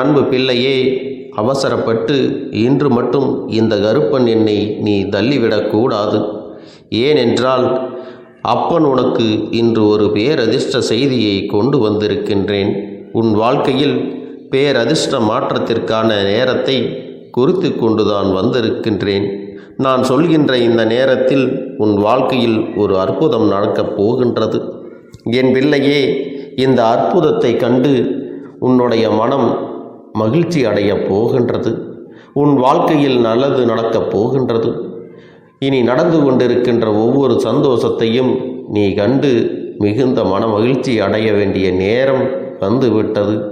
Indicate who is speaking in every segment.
Speaker 1: அன்பு பிள்ளையே அவசரப்பட்டு இன்று மட்டும் இந்த கருப்பன் என்னை நீ தள்ளிவிடக்கூடாது ஏனென்றால் அப்பன் உனக்கு இன்று ஒரு பேரதிர்ஷ்ட செய்தியை கொண்டு வந்திருக்கின்றேன். உன் வாழ்க்கையில் பேரதிர்ஷ்ட மாற்றத்திற்கான நேரத்தை குறித்து கொண்டுதான் வந்திருக்கின்றேன். நான் சொல்கின்ற இந்த நேரத்தில் உன் வாழ்க்கையில் ஒரு அற்புதம் நடக்கப் போகின்றது. என் பிள்ளையே இந்த அற்புதத்தை கண்டு உன்னுடைய மனம் மகிழ்ச்சி அடையப் போகின்றது. உன் வாழ்க்கையில் நல்லது நடக்கப் போகின்றது. இனி நடந்து கொண்டிருக்கின்ற ஒவ்வொரு சந்தோஷத்தையும் நீ கண்டு மிகுந்த மன மகிழ்ச்சி அடைய வேண்டிய நேரம் வந்துவிட்டது.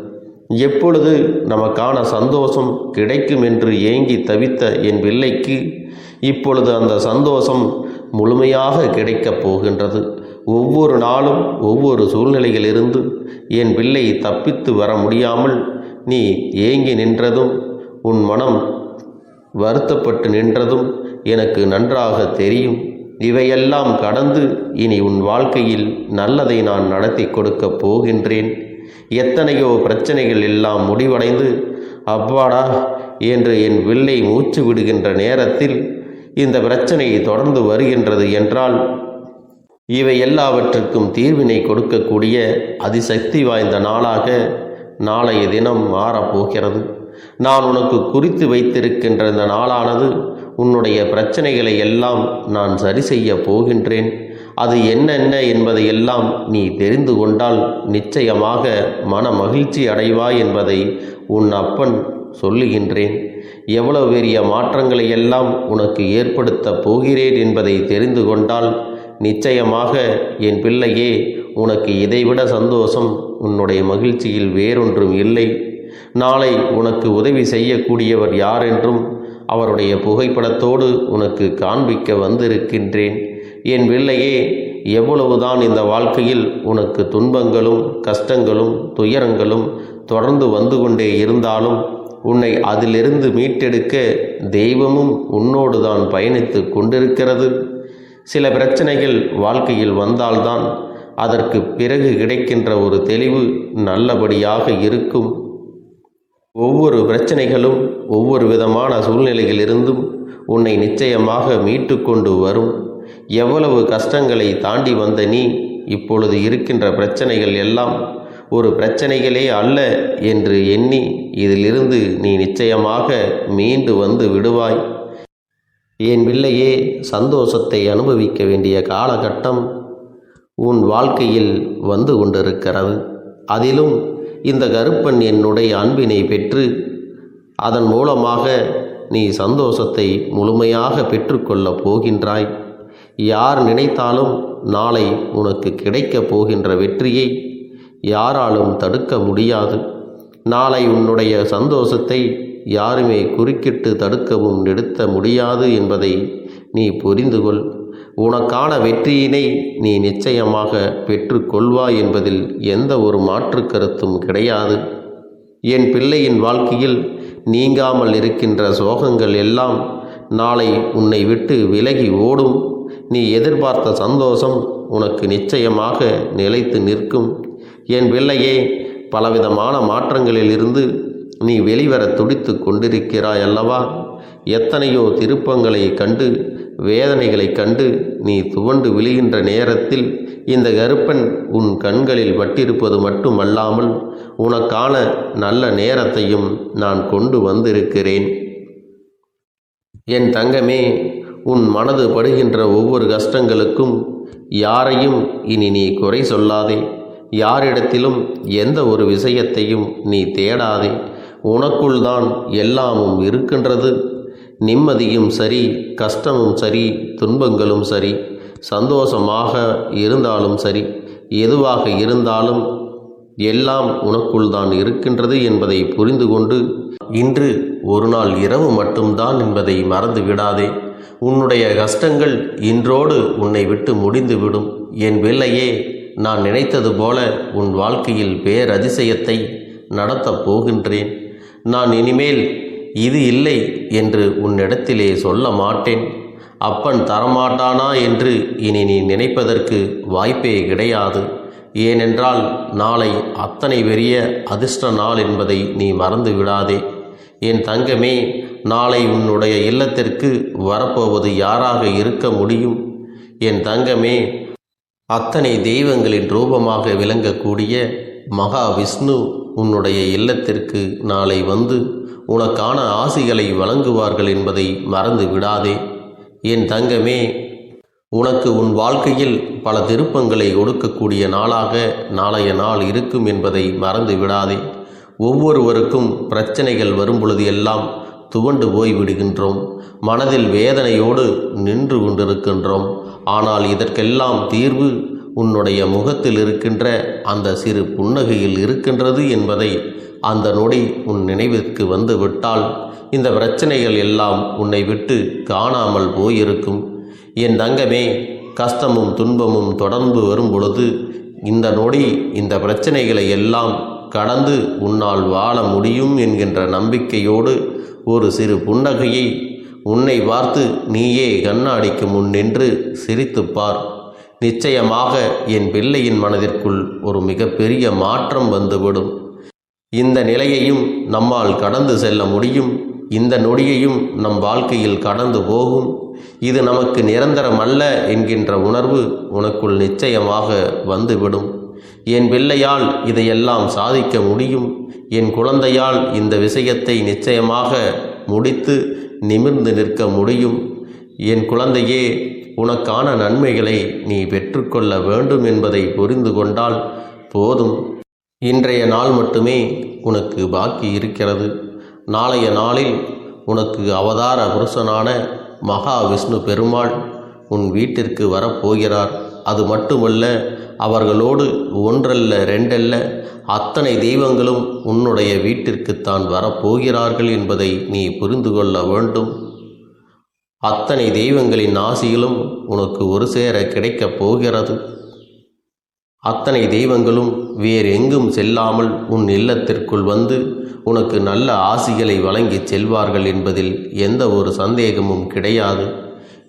Speaker 1: எப்பொழுது நமக்கான சந்தோஷம் கிடைக்கும் என்று ஏங்கி தவித்த என் பிள்ளைக்கு இப்பொழுது அந்த சந்தோஷம் முழுமையாக கிடைக்கப் போகின்றது. ஒவ்வொரு நாளும் ஒவ்வொரு சூழ்நிலையிலிருந்து என் பிள்ளை தப்பித்து வர முடியாமல் நீ ஏங்கி நின்றதும் உன் மனம் வருத்தப்பட்டு நின்றதும் எனக்கு நன்றாக தெரியும். இவையெல்லாம் கடந்து இனி உன் வாழ்க்கையில் நல்லதை நான் நடத்தி கொடுக்கப் போகின்றேன். எத்தனையோ பிரச்சனைகள் எல்லாம் முடிவடைந்து அவ்வாடா என்று என் வில்லை மூச்சு விடுகின்ற நேரத்தில் இந்த பிரச்சனை தொடர்ந்து வருகின்றது என்றால் இவை எல்லாவற்றுக்கும் தீர்வினை கொடுக்கக்கூடிய அதிசக்தி வாய்ந்த நாளாக நாளைய தினம் மாறப்போகிறது. நான் உனக்கு குறித்து வைத்திருக்கின்ற இந்த நாளானது உன்னுடைய பிரச்சனைகளை எல்லாம் நான் சரி செய்ய போகின்றேன். அது என்னென்ன என்பதை எல்லாம் நீ தெரிந்து கொண்டால் நிச்சயமாக மன மகிழ்ச்சி அடைவாய் என்பதை உன் அப்பன் சொல்லுகின்றேன். எவ்வளவு பெரிய மாற்றங்களை எல்லாம் உனக்கு ஏற்படுத்தப் போகிறேன் என்பதை தெரிந்து கொண்டால் நிச்சயமாக என் பிள்ளையே உனக்கு இதைவிட சந்தோஷம் உன்னுடைய மகிழ்ச்சியில் வேறொன்றும் இல்லை. நாளை உனக்கு உதவி செய்யக்கூடியவர் யார் என்றும் அவருடைய புகைப்படத்தோடு உனக்கு காண்பிக்க வந்திருக்கின்றேன். என் பிள்ளையே எவ்வளவுதான் இந்த வாழ்க்கையில் உனக்கு துன்பங்களும் கஷ்டங்களும் துயரங்களும் தொடர்ந்து வந்து கொண்டே இருந்தாலும் உன்னை அதிலிருந்து மீட்டெடுக்க தெய்வமும் உன்னோடு தான் பயணித்து கொண்டிருக்கிறது. சில பிரச்சனைகள் வாழ்க்கையில் வந்தால்தான் அதற்கு பிறகு கிடைக்கின்ற ஒரு தெளிவு நல்லபடியாக இருக்கும். ஒவ்வொரு பிரச்சனைகளும் ஒவ்வொரு விதமான சூழ்நிலையிலிருந்தும் உன்னை நிச்சயமாக மீட்டு கொண்டு வரும். எவ்வளவு கஷ்டங்களை தாண்டி வந்த நீ இப்பொழுது இருக்கின்ற பிரச்சனைகள் எல்லாம் ஒரு பிரச்சனைகளே அல்ல என்று எண்ணி இதிலிருந்து நீ நிச்சயமாக மீண்டு வந்து விடுவாய். என் பிள்ளையே சந்தோஷத்தை அனுபவிக்க வேண்டிய காலகட்டம் உன் வாழ்க்கையில் வந்து கொண்டிருக்கிறது. அதிலும் இந்த கருப்பன் என்னுடைய அன்பினை பெற்று அதன் மூலமாக நீ சந்தோஷத்தை முழுமையாக பெற்றுக்கொள்ளப் போகின்றாய். யார் நினைத்தாலும் நாளை உனக்கு கிடைக்கப் போகின்ற வெற்றியை யாராலும் தடுக்க முடியாது. நாளை உன்னுடைய சந்தோஷத்தை யாருமே குறுக்கிட்டு தடுக்கவும் நிறுத்த முடியாது என்பதை நீ புரிந்து கொள் உனக்கான வெற்றியினை நீ நிச்சயமாக பெற்றுக்கொள்வாய் என்பதில் எந்த ஒரு மாற்று கருத்தும் கிடையாது. என் பிள்ளையின் வாழ்க்கையில் நீங்காமல் இருக்கின்ற சோகங்கள் எல்லாம் நாளை உன்னை விட்டு விலகி ஓடும். நீ எதிர்பார்த்த சந்தோஷம் உனக்கு நிச்சயமாக நிலைத்து நிற்கும். என் பிள்ளையே பலவிதமான மாற்றங்களிலிருந்து நீ வெளிவர துடித்து கொண்டிருக்கிறாய் அல்லவா எத்தனையோ திருப்பங்களை கண்டு வேதனைகளை கண்டு நீ துவண்டு விழுகின்ற நேரத்தில் இந்த கருப்பன் உன் கண்களில் பட்டிருப்பது மட்டுமல்லாமல் உனக்கான நல்ல நேரத்தையும் நான் கொண்டு வந்திருக்கிறேன். என் தங்கமே உன் மனது படுகின்ற ஒவ்வொரு கஷ்டங்களுக்கும் யாரையும் இனி நீ குறை சொல்லாதே. யாரிடத்திலும் எந்த ஒரு விஷயத்தையும் நீ தேடாதே. உனக்குள் தான் எல்லாமும் இருக்கின்றது. நிம்மதியும் சரி கஷ்டமும் சரி துன்பங்களும் சரி சந்தோஷமாக இருந்தாலும் சரி எதுவாக இருந்தாலும் எல்லாம் உனக்குள் தான் இருக்கின்றது என்பதை புரிந்து கொண்டு இன்று ஒரு நாள் இரவு மட்டும்தான் என்பதை மறந்து விடாதே. உன்னுடைய கஷ்டங்கள் இன்றோடு உன்னை விட்டு முடிந்துவிடும் என் பிள்ளையே நான் நினைத்தது போல உன் வாழ்க்கையில் பேரதிசயத்தை நடத்தப் போகின்றேன். நான் இனிமேல் இது இல்லை என்று உன்னிடத்திலே சொல்ல மாட்டேன். அப்பன் தரமாட்டானா என்று இனி நீ நினைப்பதற்கு வாய்ப்பே கிடையாது. ஏனென்றால் நாளை அத்தனை பெரிய அதிர்ஷ்ட நாள் என்பதை நீ மறந்து விடாதே. என் தங்கமே நாளை உன்னுடைய இல்லத்திற்கு வரப்போவது யாராக இருக்க முடியும்? என் தங்கமே அத்தனை தெய்வங்களின் ரூபமாக விளங்கக்கூடிய மகா விஷ்ணு உன்னுடைய இல்லத்திற்கு நாளை வந்து உனக்கான ஆசிகளை வழங்குவார்கள் என்பதை மறந்து விடாதே. என் தங்கமே உனக்கு உன் வாழ்க்கையில் பல திருப்பங்களை ஒடுக்கக்கூடிய நாளாக நாளைய நாள் இருக்கும் என்பதை மறந்து விடாதே. ஒவ்வொருவருக்கும் பிரச்சனைகள் வரும் பொழுது எல்லாம் துவண்டு போய் விடுகின்றோம். மனதில் வேதனையோடு நின்று கொண்டிருக்கின்றோம். ஆனால் இதற்கெல்லாம் தீர்வு உன்னுடைய முகத்தில் இருக்கின்ற அந்த சிறு புன்னகையில் இருக்கின்றது என்பதை அந்த நொடி உன் நினைவிற்கு வந்து விட்டால் இந்த பிரச்சனைகள் எல்லாம் உன்னை விட்டு காணாமல் போயிருக்கும். என் தங்கமே கஷ்டமும் துன்பமும் தொடர்ந்து வரும் பொழுது இந்த நொடி இந்த பிரச்சனைகளை எல்லாம் கடந்து உன்னால் வாழ முடியும் என்கின்ற நம்பிக்கையோடு ஒரு சிறு புன்னகையை உன்னை பார்த்து நீயே கண்ணாடிக்கு முன் நின்று சிரித்துப் பார். நிச்சயமாக என் பிள்ளையின் மனதிற்குள் ஒரு மிகப்பெரிய மாற்றம் வந்துவிடும். இந்த நிலையையும் நம்மால் கடந்து செல்ல முடியும். இந்த நொடியையும் நம் வாழ்க்கையில் கடந்து போகும். இது நமக்கு நிரந்தரம் அல்ல என்கின்ற உணர்வு உனக்குள் நிச்சயமாக வந்துவிடும். என் பிள்ளையால் இதையெல்லாம் சாதிக்க முடியும். என் குழந்தையால் இந்த விஷயத்தை நிச்சயமாக முடித்து நிமிர்ந்து நிற்க முடியும். என் குழந்தையே உனக்கான நன்மைகளை நீ பெற்றுக்கொள்ள வேண்டும் என்பதை புரிந்து கொண்டால் போதும். இன்றைய நாள் மட்டுமே உனக்கு பாக்கி இருக்கிறது. நாளைய நாளில் உனக்கு அவதார புருஷனான மகா விஷ்ணு பெருமாள் உன் வீட்டிற்கு வரப்போகிறார். அது மட்டுமல்ல அவர்களோடு ஒன்றல்ல ரெண்டல்ல அத்தனை தெய்வங்களும் உன்னுடைய வீட்டிற்குத்தான் வரப்போகிறார்கள் என்பதை நீ புரிந்து கொள்ள வேண்டும். அத்தனை தெய்வங்களின் ஆசிகளும் உனக்கு ஒரு சேர கிடைக்கப் போகிறது. அத்தனை தெய்வங்களும் வேறு எங்கும் செல்லாமல் உன் இல்லத்திற்குள் வந்து உனக்கு நல்ல ஆசிகளை வழங்கி செல்வார்கள் என்பதில் எந்த ஒரு சந்தேகமும் கிடையாது.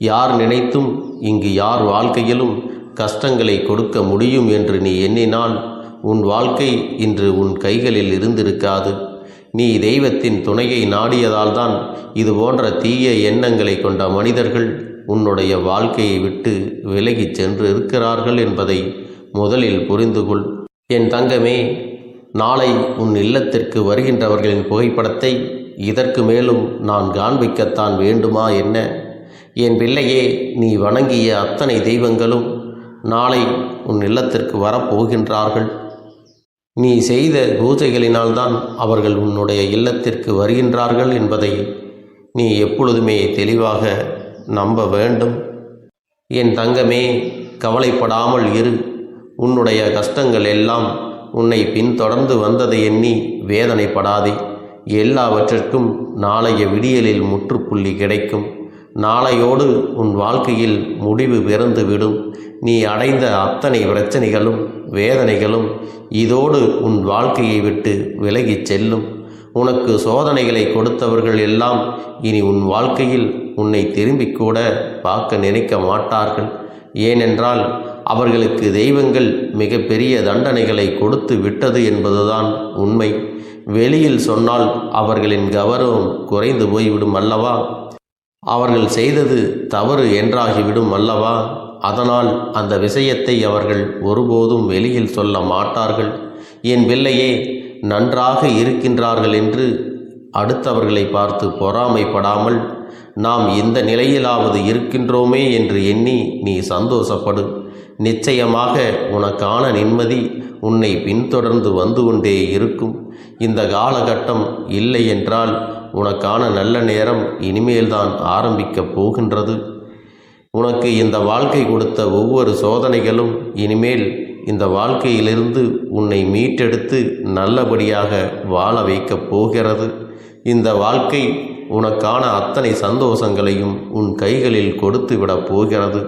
Speaker 1: யார் நினைத்தும் இங்கு யார் வாழ்க்கையிலும் கஷ்டங்களை கொடுக்க முடியும் என்று நீ எண்ணினால் உன் வாழ்க்கை இன்று உன் கைகளில் இருந்திருக்காது. நீ தெய்வத்தின் துணையை நாடியதால்தான் இது போன்ற தீய எண்ணங்களை கொண்ட மனிதர்கள் உன்னுடைய வாழ்க்கையை விட்டு விலகிச் சென்று இருக்கிறார்கள் என்பதை முதலில் புரிந்து கொள் என் தங்கமே நாளை உன் இல்லத்திற்கு வருகின்றவர்களின் புகைப்படத்தை இதற்கு மேலும் நான் காண்பிக்கத்தான் வேண்டுமா என்ன? என் பிள்ளையே நீ வணங்கிய அத்தனை தெய்வங்களும் நாளை உன் இல்லத்திற்கு வரப்போகின்றார்கள். நீ செய்த பூஜைகளினால்தான் அவர்கள் உன்னுடைய இல்லத்திற்கு வருகின்றார்கள் என்பதை நீ எப்பொழுதுமே தெளிவாக நம்ப வேண்டும். என் தங்கமே கவலைப்படாமல் இரு. உன்னுடைய கஷ்டங்கள் எல்லாம் உன்னை பின்தொடர்ந்து வந்ததை எண்ணி வேதனைப்படாதே. எல்லாவற்றிற்கும் நாளைய விடியலில் முற்றுப்புள்ளி கிடைக்கும். நாளையோடு உன் வாழ்க்கையில் முடிவு பிறந்துவிடும். நீ அடைந்த அத்தனை பிரச்சனைகளும் வேதனைகளும் இதோடு உன் வாழ்க்கையை விட்டு விலகிச் செல்லும். உனக்கு சோதனைகளை கொடுத்தவர்கள் எல்லாம் இனி உன் வாழ்க்கையில் உன்னை திரும்பிக் கூட பார்க்க நினைக்க மாட்டார்கள். ஏனென்றால் அவர்களுக்கு தெய்வங்கள் மிகப்பெரிய தண்டனைகளை கொடுத்து விட்டது என்பதுதான் உண்மை. வெளியில் சொன்னால் அவர்களின் கௌரவம் குறைந்து போய்விடும் அல்லவா? அவர்கள் செய்தது தவறு என்றாகிவிடும் அல்லவா? அதனால் அந்த விஷயத்தை அவர்கள் ஒருபோதும் வெளியில் சொல்ல மாட்டார்கள். என் பிள்ளையே நன்றாக இருக்கின்றார்கள் என்று அடுத்தவர்களை பார்த்து பொறாமைப்படாமல் நாம் இந்த நிலையிலாவது இருக்கின்றோமே என்று எண்ணி நீ சந்தோஷப்படு. நிச்சயமாக உனக்கான நிம்மதி உன்னை பின்தொடர்ந்து வந்து கொண்டே இருக்கும். இந்த காலகட்டம் இல்லை என்றால் உனக்கான நல்ல நேரம் இனிமேல்தான் ஆரம்பிக்கப் போகின்றது. உனக்கு இந்த வாழ்க்கை கொடுத்த ஒவ்வொரு சோதனைகளும் இனிமேல் இந்த வாழ்க்கையிலிருந்து உன்னை மீட்டெடுத்து நல்லபடியாக வாழ வைக்கப் போகிறது. இந்த வாழ்க்கை உனக்கான அத்தனை சந்தோஷங்களையும் உன் கைகளில் கொடுத்து விடப் போகிறது.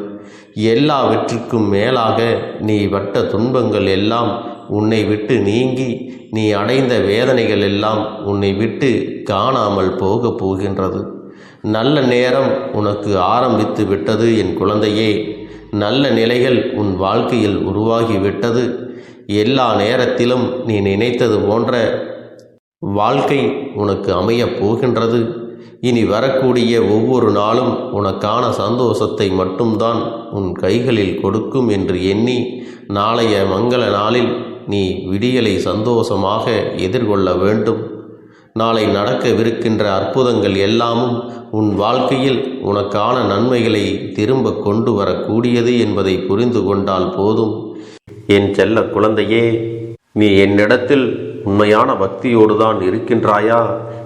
Speaker 1: எல்லாவற்றுக்கும் மேலாக நீ பட்ட துன்பங்கள் எல்லாம் உன்னை விட்டு நீங்கி நீ அடைந்த வேதனைகள் எல்லாம் உன்னை விட்டு காணாமல் போகப் போகின்றது. நல்ல நேரம் உனக்கு ஆரம்பித்து விட்டது என் குழந்தையே. நல்ல நிலைகள் உன் வாழ்க்கையில் உருவாகிவிட்டது எல்லா நேரத்திலும் நீ நினைத்தது போன்ற வாழ்க்கை உனக்கு அமையப் போகின்றது. இனி வரக்கூடிய ஒவ்வொரு நாளும் உனக்கான சந்தோஷத்தை மட்டும்தான் உன் கைகளில் கொடுக்கும் என்று எண்ணி நாளைய மங்கள நாளில் நீ விடியலை சந்தோஷமாக எதிர்கொள்ள வேண்டும். நாளை நடக்கவிருக்கின்ற அற்புதங்கள் எல்லாமும் உன் வாழ்க்கையில் உனக்கான நன்மைகளை திரும்ப கொண்டு வரக்கூடியது என்பதை புரிந்து கொண்டால் போதும். என் செல்ல குழந்தையே நீ என்னிடத்தில் உண்மையான பக்தியோடு தான் இருக்கின்றாயா?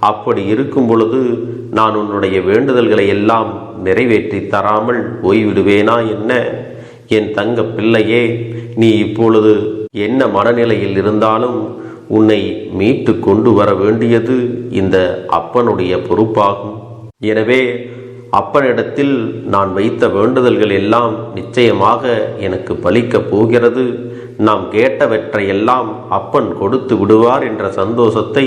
Speaker 1: அப்படி இருக்கும் பொழுது நான் உன்னுடைய வேண்டுதல்களை எல்லாம் நிறைவேற்றி தராமல் போய்விடுவேனா என்ன? என் தங்க பிள்ளையே நீ இப்பொழுது என்ன மனநிலையில் இருந்தாலும் உன்னை மீட்டு கொண்டு வர வேண்டியது இந்த அப்பனுடைய பொறுப்பாகும். எனவே அப்பனிடத்தில் நான் வைத்த வேண்டுதல்கள் எல்லாம் நிச்சயமாக எனக்கு பலிக்கப் போகிறது. நாம் கேட்டவற்றையெல்லாம் அப்பன் கொடுத்து விடுவார் என்ற சந்தோஷத்தை